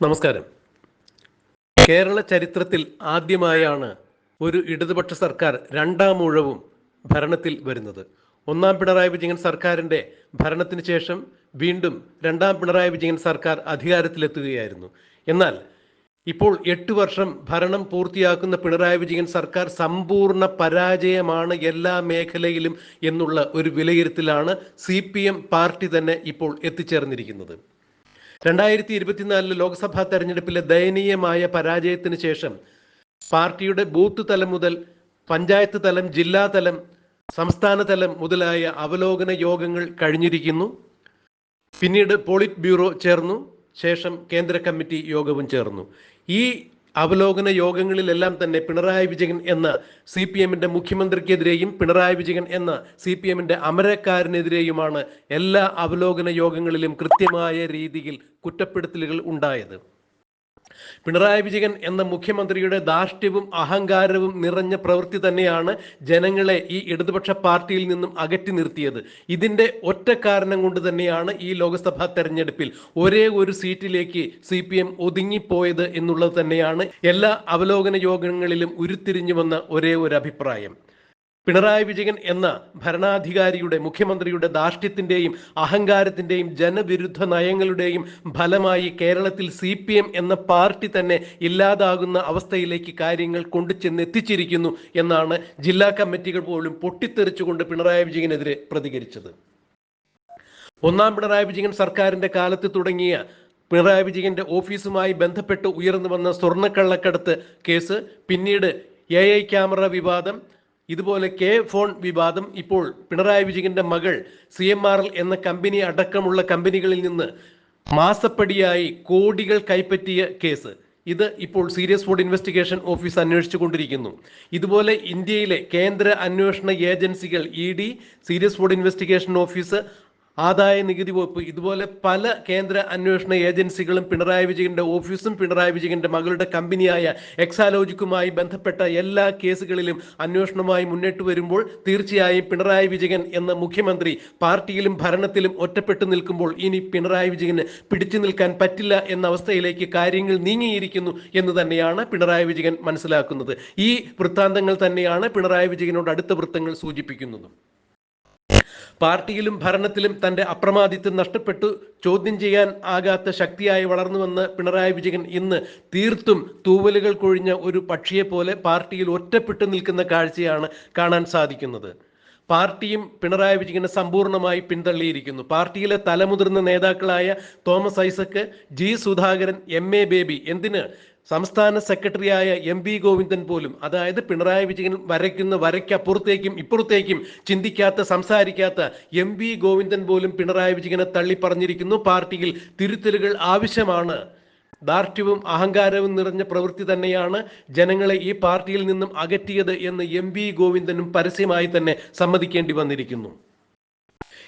നമസ്കാരം. കേരള ചരിത്രത്തിൽ ആദ്യമായാണ് ഒരു ഇടതുപക്ഷ സർക്കാർ രണ്ടാം ഊഴവും ഭരണത്തിൽ വരുന്നത്. ഒന്നാം പിണറായി വിജയൻ സർക്കാരിന്റെ ഭരണത്തിന് ശേഷം വീണ്ടും രണ്ടാം പിണറായി വിജയൻ സർക്കാർ അധികാരത്തിലെത്തുകയായിരുന്നു. എന്നാൽ ഇപ്പോൾ എട്ട് വർഷം ഭരണം പൂർത്തിയാക്കുന്ന പിണറായി വിജയൻ സർക്കാർ സമ്പൂർണ പരാജയമാണ് എല്ലാ മേഖലയിലും എന്നുള്ള ഒരു വിലയിരുത്തലാണ് സി പാർട്ടി തന്നെ ഇപ്പോൾ എത്തിച്ചേർന്നിരിക്കുന്നത്. രണ്ടായിരത്തി ഇരുപത്തിനാലിലെ ലോക്സഭാ തെരഞ്ഞെടുപ്പിലെ ദയനീയമായ പരാജയത്തിന് ശേഷം പാർട്ടിയുടെ ബൂത്ത് തലം മുതൽ പഞ്ചായത്ത് തലം ജില്ലാ തലം സംസ്ഥാന തലം മുതലായ അവലോകന യോഗങ്ങൾ കഴിഞ്ഞിരിക്കുന്നു. പിന്നീട് പോളിറ്റ് ബ്യൂറോ ചേർന്നു. ശേഷം കേന്ദ്ര കമ്മിറ്റി യോഗവും ചേർന്നു. ഈ അവലോകന യോഗങ്ങളിലെല്ലാം തന്നെ പിണറായി വിജയൻ എന്ന സി പി എമ്മിന്റെ മുഖ്യമന്ത്രിക്കെതിരെയും പിണറായി വിജയൻ എന്ന സി പി എമ്മിന്റെ അമരക്കാരനെതിരെയുമാണ് എല്ലാ അവലോകന യോഗങ്ങളിലും കൃത്യമായ രീതിയിൽ കുറ്റപ്പെടുത്തലുകൾ ഉണ്ടായത്. പിണറായി വിജയൻ എന്ന മുഖ്യമന്ത്രിയുടെ ധാർഷ്ട്യവും അഹങ്കാരവും നിറഞ്ഞ പ്രവൃത്തി തന്നെയാണ് ജനങ്ങളെ ഈ ഇടതുപക്ഷ പാർട്ടിയിൽ നിന്നും അകറ്റി നിർത്തിയത്. ഇതിന്റെ ഒറ്റ കാരണം കൊണ്ട് തന്നെയാണ് ഈ ലോക്സഭാ തെരഞ്ഞെടുപ്പിൽ ഒരേ ഒരു സീറ്റിലേക്ക് സി പി എം ഒതുങ്ങിപ്പോയത് എന്നുള്ളത് തന്നെയാണ് എല്ലാ അവലോകന യോഗങ്ങളിലും ഉരുത്തിരിഞ്ഞു വന്ന ഒരേ ഒരു അഭിപ്രായം. പിണറായി വിജയൻ എന്ന ഭരണാധികാരിയുടെ മുഖ്യമന്ത്രിയുടെ ധാർഷ്ട്യത്തിന്റെയും അഹങ്കാരത്തിന്റെയും ജനവിരുദ്ധ നയങ്ങളുടെയും ഫലമായി കേരളത്തിൽ സി പി എം എന്ന പാർട്ടി തന്നെ ഇല്ലാതാകുന്ന അവസ്ഥയിലേക്ക് കാര്യങ്ങൾ കൊണ്ടു ചെന്നെത്തിച്ചിരിക്കുന്നു എന്നാണ് ജില്ലാ കമ്മിറ്റികൾ പോലും പൊട്ടിത്തെറിച്ചുകൊണ്ട് പിണറായി വിജയനെതിരെ പ്രതികരിച്ചത്. ഒന്നാം പിണറായി വിജയൻ സർക്കാരിന്റെ കാലത്ത് തുടങ്ങിയ പിണറായി വിജയന്റെ ഓഫീസുമായി ബന്ധപ്പെട്ട് ഉയർന്നു വന്ന സ്വർണക്കള്ളക്കടത്ത് കേസ് പിന്നീട് എ ഐ ക്യാമറ വിവാദം ഇതുപോലെ കെ ഫോൺ വിവാദം ഇപ്പോൾ പിണറായി വിജയന്റെ മകൾ സി എം ആർ എൽ എന്ന കമ്പനി അടക്കമുള്ള കമ്പനികളിൽ നിന്ന് മാസപ്പടിയായി കോടികൾ കൈപ്പറ്റിയ കേസ്. ഇത് ഇപ്പോൾ സീരിയസ് ഫുഡ് ഇൻവെസ്റ്റിഗേഷൻ ഓഫീസ് അന്വേഷിച്ചു കൊണ്ടിരിക്കുന്നു ഇതുപോലെ ഇന്ത്യയിലെ കേന്ദ്ര അന്വേഷണ ഏജൻസികൾ E D serious fraud investigation office ആദായ നികുതി വകുപ്പ് ഇതുപോലെ പല കേന്ദ്ര അന്വേഷണ ഏജൻസികളും പിണറായി വിജയന്റെ ഓഫീസും പിണറായി വിജയന്റെ മകളുടെ കമ്പനിയായ എക്സാലോജിക്കുമായി ബന്ധപ്പെട്ട എല്ലാ കേസുകളിലും അന്വേഷണവുമായി മുന്നിട്ട് വരുമ്പോൾ തീർച്ചയായും പിണറായി വിജയൻ എന്ന മുഖ്യമന്ത്രി പാർട്ടിയിലും ഭരണത്തിലും ഒറ്റപ്പെട്ടു നിൽക്കുമ്പോൾ ഇനി പിണറായി വിജയന് പിടിച്ചു നിൽക്കാൻ പറ്റില്ല എന്ന അവസ്ഥയിലേക്ക് കാര്യങ്ങൾ നീങ്ങിയിരിക്കുന്നു എന്ന് തന്നെയാണ് പിണറായി വിജയൻ മനസ്സിലാക്കുന്നത്. ഈ വൃത്താന്തങ്ങൾ തന്നെയാണ് പിണറായി വിജയനോട് അടുത്ത വൃത്തങ്ങൾ സൂചിപ്പിക്കുന്നത്. പാർട്ടിയിലും ഭരണത്തിലും തന്റെ അപ്രമാദിത്വം നഷ്ടപ്പെട്ടു. ചോദ്യം ചെയ്യാൻ ആകാത്ത ശക്തിയായി വളർന്നു പിണറായി വിജയൻ ഇന്ന് തീർത്തും തൂവലുകൾ കൊഴിഞ്ഞ ഒരു പക്ഷിയെ പോലെ പാർട്ടിയിൽ ഒറ്റപ്പെട്ടു നിൽക്കുന്ന കാഴ്ചയാണ് കാണാൻ സാധിക്കുന്നത്. പാർട്ടിയും പിണറായി വിജയനെ സമ്പൂർണമായി പിന്തള്ളിയിരിക്കുന്നു. പാർട്ടിയിലെ തലമുതിർന്ന നേതാക്കളായ Thomas Isaac G Sudhakaran M A Baby എന്തിന് സംസ്ഥാന സെക്രട്ടറിയായ എം വി ഗോവിന്ദൻ പോലും അതായത് പിണറായി വിജയൻ വരയ്ക്കുന്ന വരയ്ക്കപ്പുറത്തേക്കും ഇപ്പുറത്തേക്കും ചിന്തിക്കാത്ത സംസാരിക്കാത്ത എം വി ഗോവിന്ദൻ പോലും പിണറായി വിജയനെ തള്ളി പറഞ്ഞിരിക്കുന്നു പാർട്ടിയിൽ തിരുത്തലുകൾ ആവശ്യമാണ്. ദാർഢ്യവും അഹങ്കാരവും നിറഞ്ഞ പ്രവൃത്തി തന്നെയാണ് ജനങ്ങളെ ഈ പാർട്ടിയിൽ നിന്നും അകറ്റിയത് എന്ന് എം വി ഗോവിന്ദനും പരസ്യമായി തന്നെ സമ്മതിക്കേണ്ടി വന്നിരിക്കുന്നു.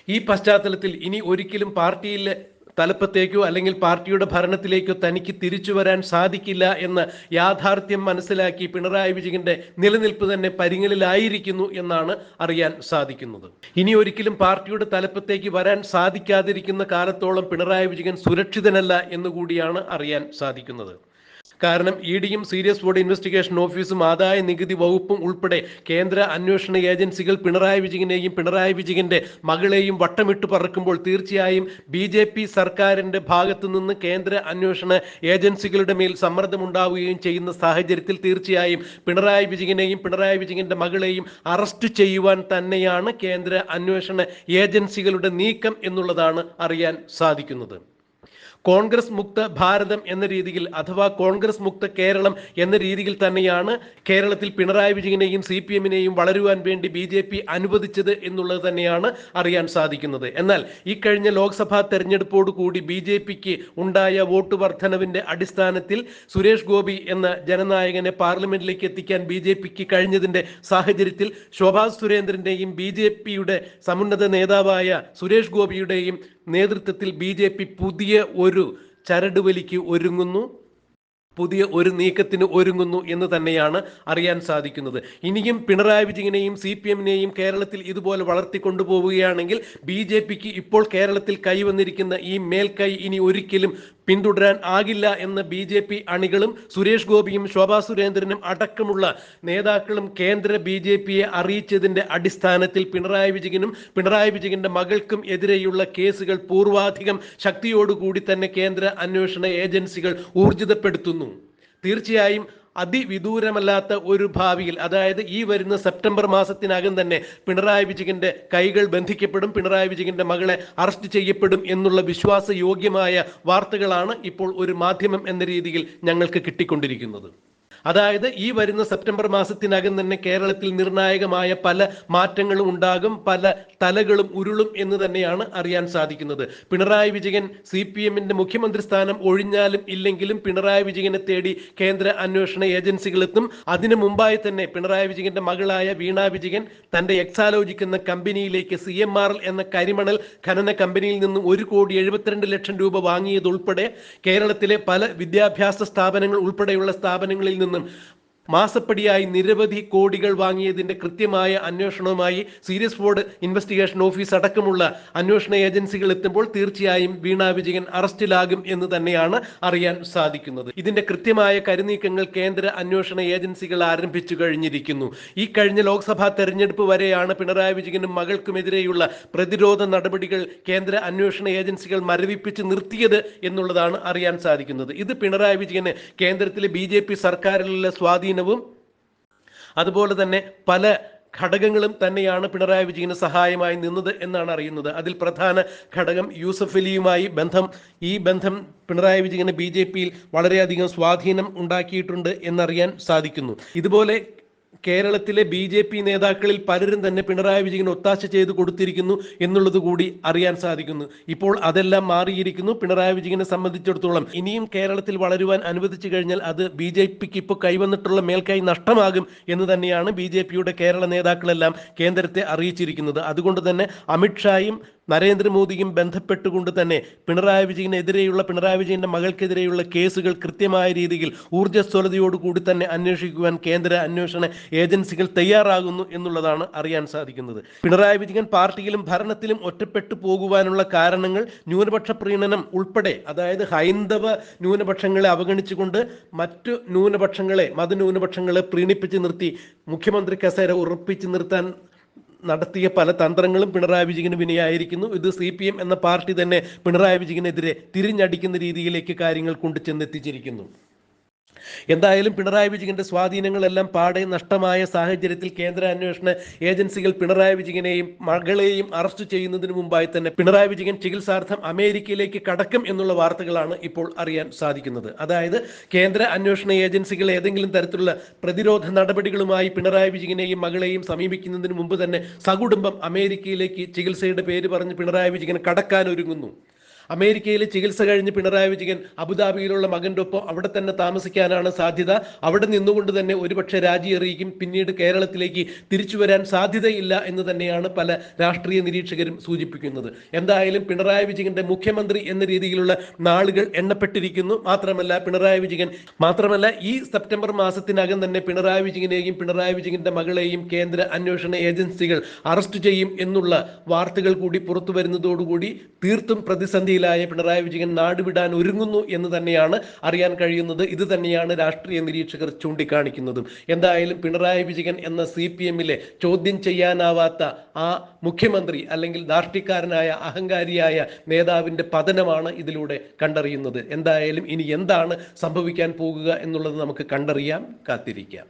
ഈ പശ്ചാത്തലത്തിൽ ഇനി ഒരിക്കലും പാർട്ടിയിലെ തലപ്പത്തേക്കോ അല്ലെങ്കിൽ പാർട്ടിയുടെ ഭരണത്തിലേക്കോ തനിക്ക് തിരിച്ചു വരാൻ സാധിക്കില്ല എന്ന് യാഥാർത്ഥ്യം മനസ്സിലാക്കി പിണറായി വിജയന്റെ നിലനിൽപ്പ് തന്നെ പരിങ്ങലിലായിരിക്കുന്നു എന്നാണ് അറിയാൻ സാധിക്കുന്നത്. ഇനി ഒരിക്കലും പാർട്ടിയുടെ തലപ്പത്തേക്ക് വരാൻ സാധിക്കാതിരിക്കുന്ന കാലത്തോളം പിണറായി വിജയൻ സുരക്ഷിതനല്ല എന്നുകൂടിയാണ് അറിയാൻ സാധിക്കുന്നത്. കാരണം ഇ ഡിയും സീരിയസ് ബോർഡ് ഇൻവെസ്റ്റിഗേഷൻ ഓഫീസും ആദായ നികുതി വകുപ്പും ഉൾപ്പെടെ കേന്ദ്ര അന്വേഷണ ഏജൻസികൾ പിണറായി വിജയനെയും പിണറായി വിജയന്റെ മകളെയും വട്ടമിട്ട് പറക്കുമ്പോൾ തീർച്ചയായും ബി ജെ പി സർക്കാരിന്റെ ഭാഗത്തു നിന്ന് കേന്ദ്ര അന്വേഷണ ഏജൻസികളുടെ മേൽ സമ്മർദ്ദമുണ്ടാവുകയും ചെയ്യുന്ന സാഹചര്യത്തിൽ തീർച്ചയായും പിണറായി വിജയനെയും പിണറായി വിജയന്റെ മകളെയും അറസ്റ്റ് ചെയ്യുവാൻ തന്നെയാണ് കേന്ദ്ര അന്വേഷണ ഏജൻസികളുടെ നീക്കം എന്നുള്ളതാണ് അറിയാൻ സാധിക്കുന്നത്. കോൺഗ്രസ് മുക്ത ഭാരതം എന്ന രീതിയിൽ അഥവാ കോൺഗ്രസ് മുക്ത കേരളം എന്ന രീതിയിൽ തന്നെയാണ് കേരളത്തിൽ പിണറായി വിജയനെയും സി പി എമ്മിനെയും വളരുവാൻ വേണ്ടി ബി ജെ പി അനുവദിച്ചത് എന്നുള്ളത് തന്നെയാണ് അറിയാൻ സാധിക്കുന്നത്. എന്നാൽ ഈ കഴിഞ്ഞ ലോക്സഭാ തെരഞ്ഞെടുപ്പോടുകൂടി ബി ജെ പിക്ക് ഉണ്ടായ വോട്ട് വർധനവിന്റെ അടിസ്ഥാനത്തിൽ സുരേഷ് ഗോപി എന്ന ജനനായകനെ പാർലമെന്റിലേക്ക് എത്തിക്കാൻ ബി ജെ പിക്ക് കഴിഞ്ഞതിന്റെ സാഹചര്യത്തിൽ ശോഭാ സുരേന്ദ്രന്റെയും ബി ജെ പിയുടെ സമുന്നത നേതാവായ സുരേഷ് ഗോപിയുടെയും നേതൃത്വത്തിൽ ബി ജെ പി പുതിയ ഒരു ചരടുവലിക്ക് ഒരുങ്ങുന്നു. പുതിയ ഒരു നീക്കത്തിന് ഒരുങ്ങുന്നു എന്ന് തന്നെയാണ് അറിയാൻ സാധിക്കുന്നത്. ഇനിയും പിണറായി വിജയനെയും സി പി എമ്മിനെയും കേരളത്തിൽ ഇതുപോലെ വളർത്തിക്കൊണ്ടുപോവുകയാണെങ്കിൽ ബി ജെ പിക്ക് ഇപ്പോൾ കേരളത്തിൽ കൈവന്നിരിക്കുന്ന ഈ മേൽക്കൈ ഇനി ഒരിക്കലും പിന്തുടരാൻ ആകില്ല എന്ന് ബി ജെ പി അണികളും സുരേഷ് ഗോപിയും ശോഭാ സുരേന്ദ്രനും അടക്കമുള്ള നേതാക്കളും കേന്ദ്ര ബി ജെ പിയെ അറിയിച്ചതിന്റെ അടിസ്ഥാനത്തിൽ പിണറായി വിജയനും പിണറായി വിജയന്റെ മകൾക്കും എതിരെയുള്ള കേസുകൾ പൂർവാധികം ശക്തിയോടുകൂടി തന്നെ കേന്ദ്ര അന്വേഷണ ഏജൻസികൾ ഊർജിതപ്പെടുത്തുന്നു. തീർച്ചയായും അതിവിദൂരമല്ലാത്ത ഒരു ഭാവിയിൽ അതായത് ഈ വരുന്ന സെപ്റ്റംബർ മാസത്തിനകം തന്നെ പിണറായി വിജയന്റെ കൈകൾ ബന്ധിക്കപ്പെടും പിണറായി വിജയന്റെ മകളെ അറസ്റ്റ് ചെയ്യപ്പെടും എന്നുള്ള വിശ്വാസയോഗ്യമായ വാർത്തകളാണ് ഇപ്പോൾ ഒരു മാധ്യമം എന്ന രീതിയിൽ ഞങ്ങൾക്ക് കിട്ടിക്കൊണ്ടിരിക്കുന്നത്. അതായത് ഈ വരുന്ന സെപ്റ്റംബർ മാസത്തിനകം തന്നെ കേരളത്തിൽ നിർണായകമായ പല മാറ്റങ്ങളും ഉണ്ടാകും പല തലകളും ഉരുളും എന്ന് തന്നെയാണ് അറിയാൻ സാധിക്കുന്നത്. പിണറായി വിജയൻ സി പി എമ്മിന്റെ മുഖ്യമന്ത്രി സ്ഥാനം ഒഴിഞ്ഞാലും ഇല്ലെങ്കിലും പിണറായി വിജയനെ തേടി കേന്ദ്ര അന്വേഷണ ഏജൻസികളെത്തും. അതിനു മുമ്പായി തന്നെ പിണറായി വിജയന്റെ മകളായ വീണ വിജയൻ തന്റെ എക്സാലോജിക്കുന്ന കമ്പനിയിലേക്ക് സി എം ആർ എന്ന കരിമണൽ ഖനന കമ്പനിയിൽ നിന്നും ഒരു കോടി എഴുപത്തിരണ്ട് ലക്ഷം രൂപ വാങ്ങിയതുൾപ്പെടെ കേരളത്തിലെ പല വിദ്യാഭ്യാസ സ്ഥാപനങ്ങൾ ഉൾപ്പെടെയുള്ള സ്ഥാപനങ്ങളിൽ നിന്നും them. മാസപ്പടിയായി നിരവധി കോടികൾ വാങ്ങിയതിന്റെ കൃത്യമായ അന്വേഷണവുമായി സീരിയസ് ബോർഡ് ഇൻവെസ്റ്റിഗേഷൻ ഓഫീസ് അടക്കമുള്ള അന്വേഷണ ഏജൻസികൾ എത്തുമ്പോൾ തീർച്ചയായും വീണ വിജയൻ അറസ്റ്റിലാകും എന്ന് തന്നെയാണ് അറിയാൻ സാധിക്കുന്നത്. ഇതിന്റെ കൃത്യമായ കരുനീക്കങ്ങൾ കേന്ദ്ര അന്വേഷണ ഏജൻസികൾ ആരംഭിച്ചു കഴിഞ്ഞിരിക്കുന്നു. ഈ കഴിഞ്ഞ ലോക്സഭാ തെരഞ്ഞെടുപ്പ് വരെയാണ് പിണറായി വിജയനും മകൾക്കുമെതിരെയുള്ള പ്രതിരോധ നടപടികൾ കേന്ദ്ര അന്വേഷണ ഏജൻസികൾ മരവിപ്പിച്ച് നിർത്തിയത് എന്നുള്ളതാണ് അറിയാൻ സാധിക്കുന്നത്. ഇത് പിണറായി വിജയന് കേന്ദ്രത്തിലെ ബി സർക്കാരിലുള്ള സ്വാധീനവും അതുപോലെ തന്നെ പല ഘടകങ്ങളും തന്നെയാണ് പിണറായി വിജയന് സഹായമായി നിന്നത് എന്നാണ് അറിയുന്നത്. അതിൽ പ്രധാന ഘടകം യൂസഫ് അലിയുമായി ബന്ധം. ഈ ബന്ധം പിണറായി വിജയന് ബി ജെ പിയിൽ വളരെയധികം സ്വാധീനം ഉണ്ടാക്കിയിട്ടുണ്ട് എന്നറിയാൻ സാധിക്കുന്നു. ഇതുപോലെ കേരളത്തിലെ ബി ജെ പി നേതാക്കളിൽ പലരും തന്നെ പിണറായി വിജയൻ ഒത്താശ ചെയ്ത് കൊടുത്തിരിക്കുന്നു എന്നുള്ളത് കൂടി അറിയാൻ സാധിക്കുന്നു. ഇപ്പോൾ അതെല്ലാം മാറിയിരിക്കുന്നു. പിണറായി വിജയനെ സംബന്ധിച്ചിടത്തോളം ഇനിയും കേരളത്തിൽ വളരുവാൻ അനുവദിച്ചു കഴിഞ്ഞാൽ അത് ബി ജെ പിക്ക് ഇപ്പോൾ കൈവന്നിട്ടുള്ള മേൽക്കൈ നഷ്ടമാകും എന്ന് തന്നെയാണ് ബി ജെ പിയുടെ കേരള നേതാക്കളെല്ലാം കേന്ദ്രത്തെ അറിയിച്ചിരിക്കുന്നത്. അതുകൊണ്ട് തന്നെ അമിത്ഷായും നരേന്ദ്രമോദിയും ബന്ധപ്പെട്ടുകൊണ്ട് തന്നെ പിണറായി വിജയനെതിരെയുള്ള പിണറായി വിജയന്റെ മകൾക്കെതിരെയുള്ള കേസുകൾ കൃത്യമായ രീതിയിൽ ഊർജസ്വലതയോടുകൂടി തന്നെ അന്വേഷിക്കുവാൻ കേന്ദ്ര അന്വേഷണ ഏജൻസികൾ തയ്യാറാകുന്നു എന്നുള്ളതാണ് അറിയാൻ സാധിക്കുന്നത്. പിണറായി വിജയൻ പാർട്ടിയിലും ഭരണത്തിലും ഒറ്റപ്പെട്ടു പോകുവാനുള്ള കാരണങ്ങൾ ന്യൂനപക്ഷ പ്രീണനം ഉൾപ്പെടെ അതായത് ഹൈന്ദവ ന്യൂനപക്ഷങ്ങളെ അവഗണിച്ചുകൊണ്ട് മറ്റു ന്യൂനപക്ഷങ്ങളെ മതന്യൂനപക്ഷങ്ങളെ പ്രീണിപ്പിച്ച് നിർത്തി മുഖ്യമന്ത്രി കസേര ഉറപ്പിച്ചു നിർത്താൻ നടത്തിയ പല തന്ത്രങ്ങളും പിണറായി വിജയന് വിനയായിരിക്കുന്നു. ഇത് സി പി എം എന്ന പാർട്ടി തന്നെ പിണറായി വിജയനെതിരെ തിരിഞ്ഞടിക്കുന്ന രീതിയിലേക്ക് കാര്യങ്ങൾ കൊണ്ടു ചെന്നെത്തിച്ചിരിക്കുന്നു എന്തായാലും പിണറായി വിജയന്റെ സ്വാധീനങ്ങളെല്ലാം പാടെ നഷ്ടമായ സാഹചര്യത്തിൽ കേന്ദ്ര അന്വേഷണ ഏജൻസികൾ പിണറായി വിജയനെയും മകളെയും അറസ്റ്റ് ചെയ്യുന്നതിന് മുമ്പായി തന്നെ പിണറായി വിജയൻ ചികിത്സാർത്ഥം അമേരിക്കയിലേക്ക് കടക്കും എന്നുള്ള വാർത്തകളാണ് ഇപ്പോൾ അറിയാൻ സാധിക്കുന്നത്. അതായത് കേന്ദ്ര അന്വേഷണ ഏജൻസികൾ ഏതെങ്കിലും തരത്തിലുള്ള പ്രതിരോധ നടപടികളുമായി പിണറായി വിജയനെയും മകളെയും സമീപിക്കുന്നതിന് മുമ്പ് തന്നെ സകുടുംബം അമേരിക്കയിലേക്ക് ചികിത്സയുടെ പേര് പറഞ്ഞ് പിണറായി വിജയൻ കടക്കാൻ ഒരുങ്ങുന്നു. അമേരിക്കയിൽ ചികിത്സ കഴിഞ്ഞ് പിണറായി വിജയൻ അബുദാബിയിലുള്ള മകന്റെ ഒപ്പം അവിടെ തന്നെ താമസിക്കാനാണ് സാധ്യത. അവിടെ നിന്നുകൊണ്ട് തന്നെ ഒരുപക്ഷെ രാജി അറിയിക്കും പിന്നീട് കേരളത്തിലേക്ക് തിരിച്ചു വരാൻ സാധ്യതയില്ല എന്ന് തന്നെയാണ് പല രാഷ്ട്രീയ നിരീക്ഷകരും സൂചിപ്പിക്കുന്നത്. എന്തായാലും പിണറായി വിജയന്റെ മുഖ്യമന്ത്രി എന്ന രീതിയിലുള്ള നാളുകൾ എണ്ണപ്പെട്ടിരിക്കുന്നു. മാത്രമല്ല പിണറായി വിജയൻ മാത്രമല്ല ഈ സെപ്റ്റംബർ മാസത്തിനകം തന്നെ പിണറായി വിജയനെയും പിണറായി വിജയന്റെ മകളെയും കേന്ദ്ര അന്വേഷണ ഏജൻസികൾ അറസ്റ്റ് ചെയ്യും എന്നുള്ള വാർത്തകൾ കൂടി പുറത്തു വരുന്നതോടുകൂടി തീർത്തും പ്രതിസന്ധിയിലായ പിണറായി വിജയൻ നാടുവിടാൻ ഒരുങ്ങുന്നു എന്ന് തന്നെയാണ് അറിയാൻ കഴിയുന്നത്. ഇത് തന്നെയാണ് രാഷ്ട്രീയ നിരീക്ഷകർ ചൂണ്ടിക്കാണിക്കുന്നതും. എന്തായാലും പിണറായി വിജയൻ എന്ന സി പി എമ്മിലെ ചോദ്യം ചെയ്യാനാവാത്ത ആ മുഖ്യമന്ത്രി അല്ലെങ്കിൽ ധാർഷ്ട്യക്കാരനായ അഹങ്കാരിയായ നേതാവിന്റെ പതനമാണ് ഇതിലൂടെ കണ്ടറിയുന്നത്. എന്തായാലും ഇനി എന്താണ് സംഭവിക്കാൻ പോകുക എന്നുള്ളത് നമുക്ക് കണ്ടറിയാം കാത്തിരിക്കാം.